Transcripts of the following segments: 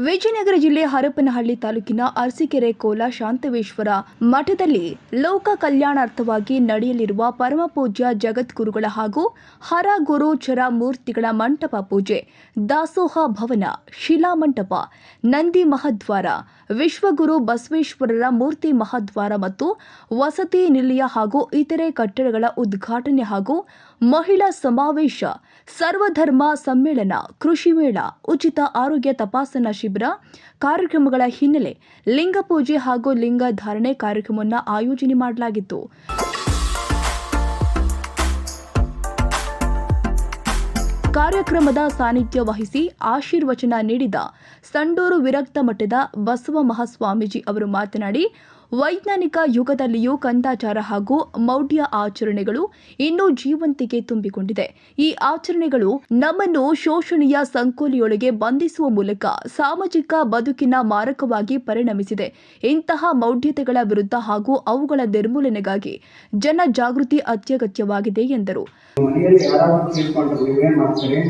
ವಿಜಯನಗರ ಜಿಲ್ಲೆ ಹರಪನಹಳ್ಳಿ ತಾಲೂಕಿನ ಅರಸಿಕೆರೆ ಕೋಲ ಶಾಂತವೇಶ್ವರ ಮಠದಲ್ಲಿ ಲೋಕ ಕಲ್ಯಾಣಾರ್ಥವಾಗಿ ನಡೆಯಲಿರುವ ಪರಮಪೂಜ್ಯ ಜಗದ್ಗುರುಗಳ ಹಾಗೂ ಹರ ಗುರುಚರ ಮೂರ್ತಿಗಳ ಮಂಟಪ ಪೂಜೆ, ದಾಸೋಹ ಭವನ ಶಿಲಾ ಮಂಟಪ ನಂದಿ ಮಹದ್ವಾರ, ವಿಶ್ವಗುರು ಬಸವೇಶ್ವರರ ಮೂರ್ತಿ ಮಹದ್ವಾರ ಮತ್ತು ವಸತಿ ನಿಲಯ ಹಾಗೂ ಇತರೆ ಕಟ್ಟಡಗಳ ಉದ್ಘಾಟನೆ ಹಾಗೂ ಮಹಿಳಾ ಸಮಾವೇಶ, ಸರ್ವಧರ್ಮ ಸಮ್ಮೇಳನ, ಕೃಷಿ ಮೇಳ, ಉಚಿತ ಆರೋಗ್ಯ ತಪಾಸಣಾ ಶಿಬಿರ, ಕಾರ್ಯಕ್ರಮಗಳ ಹಿನ್ನೆಲೆ ಲಿಂಗ ಪೂಜೆ ಹಾಗೂ ಲಿಂಗ ಧಾರಣೆ ಕಾರ್ಯಕ್ರಮವನ್ನು ಆಯೋಜನೆ ಮಾಡಲಾಗಿತ್ತು. ಕಾರ್ಯಕ್ರಮದ ಸಾನ್ನಿಧ್ಯ ವಹಿಸಿ ಆಶೀರ್ವಚನ ನೀಡಿದ ಸಂಡೂರು ವಿರಕ್ತ ಮಠದ ಬಸವ ಮಹಾಸ್ವಾಮೀಜಿ ಅವರು ಮಾತನಾಡಿ ವೈಜ್ಞಾನಿಕ ಯುಗದಲ್ಲಿಯೂ ಕಂದಾಚಾರ ಹಾಗೂ ಮೌಢ್ಯ ಆಚರಣೆಗಳು ಇನ್ನೂ ಜೀವಂತಿಕೆ ತುಂಬಿಕೊಂಡಿದೆ. ಈ ಆಚರಣೆಗಳು ನಮ್ಮನ್ನು ಶೋಷಣೆಯ ಸಂಕೋಲಿಯೊಳಗೆ ಬಂಧಿಸುವ ಮೂಲಕ ಸಾಮಾಜಿಕ ಬದುಕಿನ ಮಾರಕವಾಗಿ ಪರಿಣಮಿಸಿದೆ. ಇಂತಹ ಮೌಢ್ಯತೆಗಳ ವಿರುದ್ಧ ಹಾಗೂ ಅವುಗಳ ನಿರ್ಮೂಲನೆಗಾಗಿ ಜನ ಜಾಗೃತಿ ಅತ್ಯಗತ್ಯವಾಗಿದೆ ಎಂದರು. ಮನೆಯಲ್ಲಿ ಯಾರಾದ್ರೂ ತಿಳ್ಕೊಂಡ್ರೆ ನೀವೇನ್ ಮಾಡ್ತೀರಿ?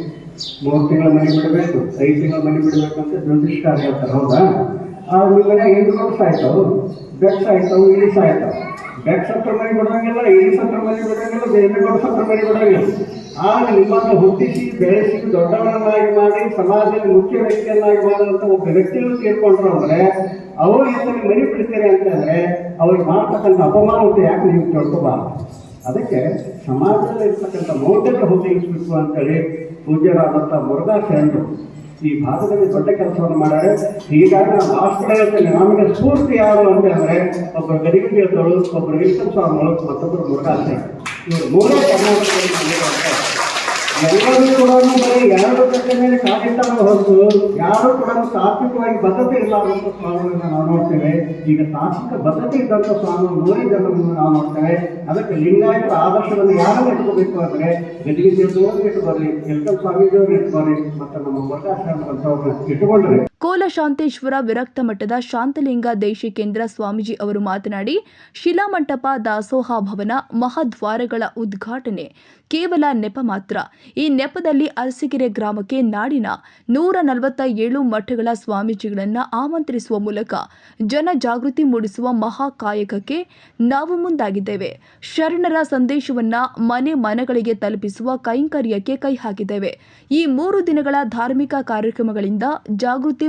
ಮೂರು ತಿಂಗಳ ಮನೆ ಬಿಡಬೇಕು, ಐದು ತಿಂಗಳ ಮನೆ ಬಿಡಬೇಕು ಅಂತ ಜ್ಯೋತಿಷ್ಕಾರ ಹೇಳ್ತಾರೆ ಹೌದಾ? ಆ ಎಂಟು ವರ್ಷ ಆಯ್ತವು ಬೆಕ್ಸ್ ಆಯ್ತವು ಇಳಿಸ ಆಯ್ತವು ಬೆಕ್ಸ್ ಹತ್ರ ಮನೆ ಬಿಡೋಂಗಿಲ್ಲ ಇಳಿಸ ಹತ್ರ ಮನೆ ಬಿಡೋಂಗಿಲ್ಲ ದೇವೇಗೌಡ ಹತ್ರ ಮನೆ ಬಿಡೋಂಗಿಲ್ಲ ಆಗ ನಿಮ್ಮನ್ನು ಹುಟ್ಟಿಸಿ, ಬೆಳೆಸಿ ದೊಡ್ಡವರನ್ನಾಗಿ ಮಾಡಿ, ಸಮಾಜದಲ್ಲಿ ಮುಖ್ಯ ವ್ಯಕ್ತಿಯನ್ನಾಗಿ ಒಬ್ಬ ವ್ಯಕ್ತಿಯನ್ನು ತೀರ್ಕೊಂಡ್ರು ಅಂದ್ರೆ ಅವರು ಇದನ್ನು ಮನೆ ಬಿಡ್ತೀರಿ ಅಂತಂದ್ರೆ ಅವ್ರಿಗೆ ಮಾಡ್ತಕ್ಕಂಥ ಅಪಮಾನತೆ ಯಾಕೆ ನೀವು ತಿಳ್ಕೊಬಾರ್ದು ಅದಕ್ಕೆ ಸಮಾಜದಲ್ಲಿ ಇರ್ತಕ್ಕಂಥ ಮೌಢ್ಯತೆ ಹೊಂದಿಸಬೇಕು ಅಂತೇಳಿ ಪೂಜ್ಯರಾದಂಥ ಮುರುಘಾ ಶರಣರು ಈ ಭಾಗದಲ್ಲಿ ದೊಡ್ಡ ಕೆಲಸವನ್ನು ಮಾಡಾರೆ ಹೀಗಾಗಿ ನಾವು ಆಸ್ಪತ್ರೆಯಲ್ಲಿ ನಮಗೆ ಸ್ಫೂರ್ತಿ ಯಾರು ಅಂತ ಹೇಳಿದ್ರೆ ಒಬ್ಬರು ಗದಿಗೆ ದೇವತಳು ಒಬ್ಬರು ವಿಶ್ವಸ್ವಾಮಿಗಳು ಸ್ವಾಮಿಗಳು, ಮತ್ತೊಬ್ಬರು ಮುರುಘಾಸೆ ಇವರು ಮೂರೇ ಕರ್ನಾಟಕದಲ್ಲಿ ಎಲ್ಲರೂ ಕೂಡ ಬರೀ ಎರಡು ಮೇಲೆ ಕಾದಿಟ್ಟಾಗ ಹೊರತು ಯಾರು ಕೂಡ ತಾತ್ವಿಕವಾಗಿ ಬದ್ಧತೆ ಇಲ್ಲ ಸ್ವಾಮಿಗಳನ್ನ ನಾವು ನೋಡ್ತೇವೆ. ಈಗ ತಾತ್ವಿಕ ಬದ್ಧತೆ ಇದ್ದಂಥ ಸ್ವಾಮಿಗಳು ನೂರೇ ಜನರನ್ನು ನಾವು ನೋಡ್ತೇವೆ. ಅದಕ್ಕೆ ಲಿಂಗಾಯತರ ಆದರ್ಶವನ್ನು ಯಾರನ್ನು ಇಟ್ಕೋಬೇಕು ಅಂದ್ರೆ ಗದಿಗೆ ದೇವದವ್ರನ್ನ ಇಟ್ಕೊಳ್ರಿ ಎಲ್ಕಲ್ ಸ್ವಾಮೀಜಿಯವ್ರನ್ನ ಇಟ್ಕೊಳ್ರಿ ಮತ್ತು ನಮ್ಮ ವರ್ಗಾಶ್ರಮ ಅಂತವ್ರನ್ನ ಇಟ್ಕೊಂಡ್ರೆ ಕೋಲ ಶಾಂತೇಶ್ವರ ವಿರಕ್ತ ಮಠದ ಶಾಂತಲಿಂಗ ದೇಶಿಕೇಂದ್ರ ಸ್ವಾಮೀಜಿ ಅವರು ಮಾತನಾಡಿ, ಶಿಲಾಮಂಟಪ ದಾಸೋಹ ಭವನ ಮಹಾದ್ವಾರಗಳ ಉದ್ಘಾಟನೆ ಕೇವಲ ನೆಪ ಮಾತ್ರ. ಈ ನೆಪದಲ್ಲಿ ಅರಸಿಗೆರೆ ಗ್ರಾಮಕ್ಕೆ ನಾಡಿನ ನೂರ ನಲವತ್ತ ಏಳು ಮಠಗಳ ಸ್ವಾಮೀಜಿಗಳನ್ನು ಆಮಂತ್ರಿಸುವ ಮೂಲಕ ಜನ ಜಾಗೃತಿ ಮೂಡಿಸುವ ಮಹಾ ಕಾಯಕಕ್ಕೆ ನಾವು ಮುಂದಾಗಿದ್ದೇವೆ. ಶರಣರ ಸಂದೇಶವನ್ನ ಮನೆ ಮನೆಗಳಿಗೆ ತಲುಪಿಸುವ ಕೈಂಕರ್ಯಕ್ಕೆ ಕೈ ಹಾಕಿದ್ದೇವೆ. ಈ ಮೂರು ದಿನಗಳ ಧಾರ್ಮಿಕ ಕಾರ್ಯಕ್ರಮಗಳಿಂದ ಜಾಗೃತಿ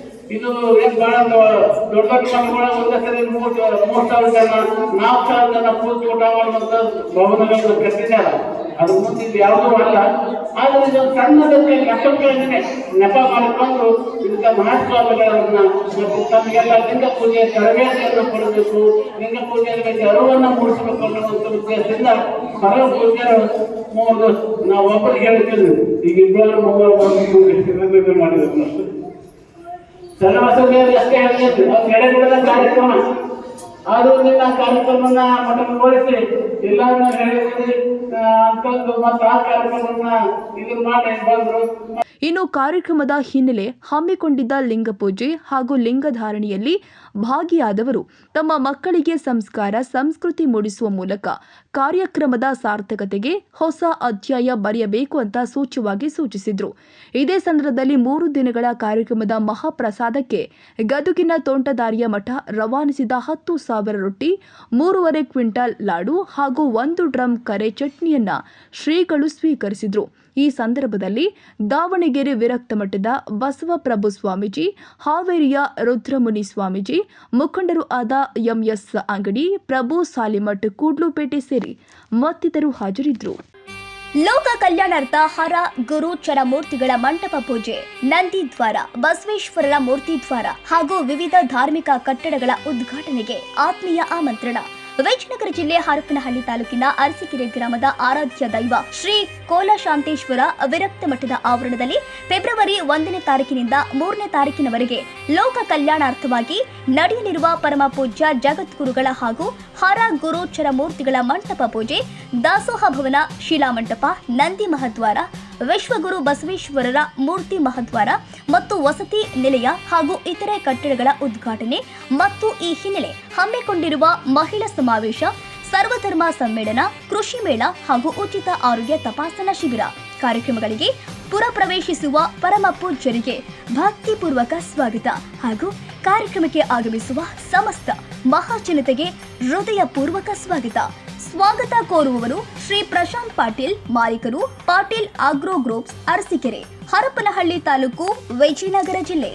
ಇದು ಏನ್ ಬಹಳ ದೊಡ್ಡ ದೊಡ್ಡ ಮನೆಗಳ ಒಂದೇ ಸರಿ ಮೂರು ಮೂರ್ ಸಾವಿರ ಜನ, ನಾಲ್ಕು ಸಾವಿರ ಜನ ಪೂರ್ತಿ ಊಟ ಮಾಡುವಂತ ಭವನಗಳನ್ನು ಕಟ್ಟಿದ್ದಾರೆ ಅದು ಮುಂದೆ ಇದು ಯಾವುದೂ ಅಲ್ಲ. ಆದ್ರೆ ಇದು ಸಣ್ಣದಕ್ಕೆ ನೆಪಕ್ಕೆ ನೆಪ ಮಾಡಿಕೊಂಡು ಇಂಥ ಮಹಾಸ್ವಾಮಿಗಳನ್ನ ಮತ್ತು ತಮಗೆಲ್ಲ ಲಿಂಗ ಪೂಜೆ ತರಬೇತಿಯನ್ನು ಕೊಡಬೇಕು, ಲಿಂಗ ಪೂಜೆಯ ಬಗ್ಗೆ ಅರಿವನ್ನು ಮೂಡಿಸಬೇಕು ಅನ್ನುವಂಥ ಉದ್ದೇಶದಿಂದ ಪರ ಪೂಜೆಯ ಮೂರು ನಾವು ಒಬ್ಬರಿಗೆ ಹೇಳ್ತಿದ್ವಿ. ಈಗ ಇಬ್ಬರು ಮೂವರು ಮಾಡಿದ್ರು ಚನ್ನಬಸವೇಶ್ವರ ಅಷ್ಟೇ ಹೇಳಿದ್ರು ಅದು ಎಡೆಬಿಡದ ಕಾರ್ಯಕ್ರಮ. ಆದರೂ ನಿನ್ನ ಕಾರ್ಯಕ್ರಮನ ಮಠಗೊಳಿಸಿ ಎಲ್ಲಾರನ್ನ ಹೇಳಿದ್ರಿ ಅಂತಂದು ಮತ್ತೆ ಆ ಕಾರ್ಯಕ್ರಮವನ್ನ ಇದನ್ನ ಮಾಡಿ ಬಂದ್ರು. ಇನ್ನು ಕಾರ್ಯಕ್ರಮದ ಹಿನ್ನೆಲೆ ಹಮ್ಮಿಕೊಂಡಿದ್ದ ಲಿಂಗ ಪೂಜೆ ಹಾಗೂ ಲಿಂಗಧಾರಣೆಯಲ್ಲಿ ಭಾಗಿಯಾದವರು ತಮ್ಮ ಮಕ್ಕಳಿಗೆ ಸಂಸ್ಕಾರ, ಸಂಸ್ಕೃತಿ ಮೂಡಿಸುವ ಮೂಲಕ ಕಾರ್ಯಕ್ರಮದ ಸಾರ್ಥಕತೆಗೆ ಹೊಸ ಅಧ್ಯಾಯ ಬರೆಯಬೇಕು ಅಂತ ಸೂಚ್ಯವಾಗಿ ಸೂಚಿಸಿದ್ರು. ಇದೇ ಸಂದರ್ಭದಲ್ಲಿ ಮೂರು ದಿನಗಳ ಕಾರ್ಯಕ್ರಮದ ಮಹಾಪ್ರಸಾದಕ್ಕೆ ಗದುಗಿನ ತೋಂಟದಾರಿಯ ಮಠ ರವಾನಿಸಿದ ಹತ್ತು ಸಾವಿರ ರೊಟ್ಟಿ, ಮೂರುವರೆ ಕ್ವಿಂಟಾಲ್ ಲಾಡು ಹಾಗೂ ಒಂದು ಡ್ರಮ್ ಕರೆ ಚಟ್ನಿಯನ್ನ ಶ್ರೀಗಳು ಸ್ವೀಕರಿಸಿದ್ರು. ಈ ಸಂದರ್ಭದಲ್ಲಿ ದಾವಣಗೆರೆ ವಿರಕ್ತ ಮಠದ ಬಸವಪ್ರಭು ಸ್ವಾಮೀಜಿ, ಹಾವೇರಿಯ ರುದ್ರಮುನಿ ಸ್ವಾಮೀಜಿ, ಮುಖಂಡರು ಆದ ಎಂಎಸ್ ಅಂಗಡಿ, ಪ್ರಭು ಸಾಲಿಮಠ್ ಕೂಡ್ಲುಪೇಟೆ ಸೇರಿ ಮತ್ತಿತರು ಹಾಜರಿದ್ದರು. ಲೋಕ ಕಲ್ಯಾಣಾರ್ಥ ಹರ, ಗುರು ಚರಮೂರ್ತಿಗಳ ಮಂಟಪ ಪೂಜೆ, ನಂದಿ ದ್ವಾರ, ಬಸವೇಶ್ವರರ ಮೂರ್ತಿ ದ್ವಾರ ಹಾಗೂ ವಿವಿಧ ಧಾರ್ಮಿಕ ಕಟ್ಟಡಗಳ ಉದ್ಘಾಟನೆಗೆ ಆತ್ಮೀಯ ಆಮಂತ್ರಣ. ವಿಜಯನಗರ ಜಿಲ್ಲೆ ಹರಪನಹಳ್ಳಿ ತಾಲೂಕಿನ ಅರಸಿಕೆರೆ ಗ್ರಾಮದ ಆರಾಧ್ಯ ದೈವ ಶ್ರೀ ಕೋಲಶಾಂತೇಶ್ವರ ವಿರಕ್ತ ಮಠದ ಆವರಣದಲ್ಲಿ ಫೆಬ್ರವರಿ ಒಂದನೇ ತಾರೀಕಿನಿಂದ ಮೂರನೇ ತಾರೀಕಿನವರೆಗೆ ಲೋಕ ಕಲ್ಯಾಣಾರ್ಥವಾಗಿ ನಡೆಯಲಿರುವ ಪರಮ ಪೂಜ್ಯ ಜಗದ್ಗುರುಗಳ ಹಾಗೂ ಹರ ಗುರುಚರ ಮೂರ್ತಿಗಳ ಮಂಟಪ ಪೂಜೆ ದಾಸೋಹ ಭವನ ಶಿಲಾಮಂಟಪ ನಂದಿ ಮಹದ್ವಾರ ವಿಶ್ವಗುರು ಬಸವೇಶ್ವರರ ಮೂರ್ತಿ ಮಹದ್ವಾರ ಮತ್ತು ವಸತಿ ನಿಲಯ ಹಾಗೂ ಇತರೆ ಕಟ್ಟಡಗಳ ಉದ್ಘಾಟನೆ ಮತ್ತು ಈ ಹಿನ್ನೆಲೆ ಹಮ್ಮಿಕೊಂಡಿರುವ ಮಹಿಳಾ ಸಮಾವೇಶ, ಸರ್ವಧರ್ಮ ಸಮ್ಮೇಳನ, ಕೃಷಿ ಮೇಳ ಹಾಗೂ ಉಚಿತ ಆರೋಗ್ಯ ತಪಾಸಣಾ ಶಿಬಿರ. ಕಾರ್ಯಕ್ರಮಗಳಿಗೆ ಪುರ ಪ್ರವೇಶಿಸುವ ಪರಮ ಪೂಜ್ಯರಿಗೆ ಭಕ್ತಿಪೂರ್ವಕ ಸ್ವಾಗತ ಹಾಗೂ ಕಾರ್ಯಕ್ರಮಕ್ಕೆ ಆಗಮಿಸುವ ಸಮಸ್ತ ಮಹಾಜನತೆಗೆ ಹೃದಯಪೂರ್ವಕ ಸ್ವಾಗತ. ಸ್ವಾಗತ ಕೋರುವವರು ಶ್ರೀ ಪ್ರಶಾಂತ್ ಪಾಟೀಲ್ ಮಾಲೀಕರು ಪಾಟೀಲ್ ಆಗ್ರೋ ಗ್ರೂಪ್ಸ್ ಅರಸೀಕೆರೆ ಹರಪನಹಳ್ಳಿ ತಾಲೂಕು ವಿಜಯನಗರ ಜಿಲ್ಲೆ.